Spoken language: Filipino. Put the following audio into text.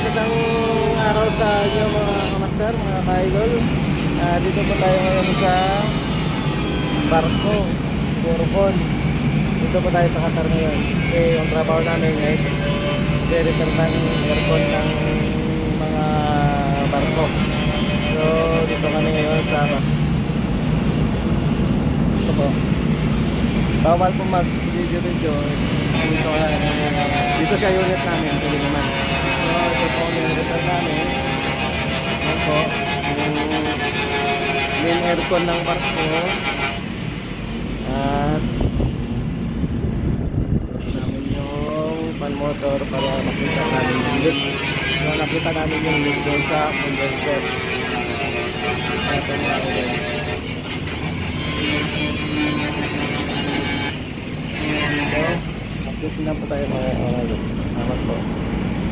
magandang araw sa inyo mga kamaster, mga ka-idol. Ah, dito po tayo ngayon sa barko, Borcon. Dito po tayo sa Qatar ngayon. Kasi yung trabaho namin guys, repair ng aircon ng mga barko. So, dito kami ngayon sa ito po. Bawal po mag-video-video dito, uh, dito sa unit namin. Pwede naman. So, ito po yung repair namin. Po. Yung aircon ng barko. At namin yung fan motor para makita namin yung leak. So, nakita namin yung leak doon sa condenser. Ito nga ulit. So, update na po tayo mga mga Salamat po.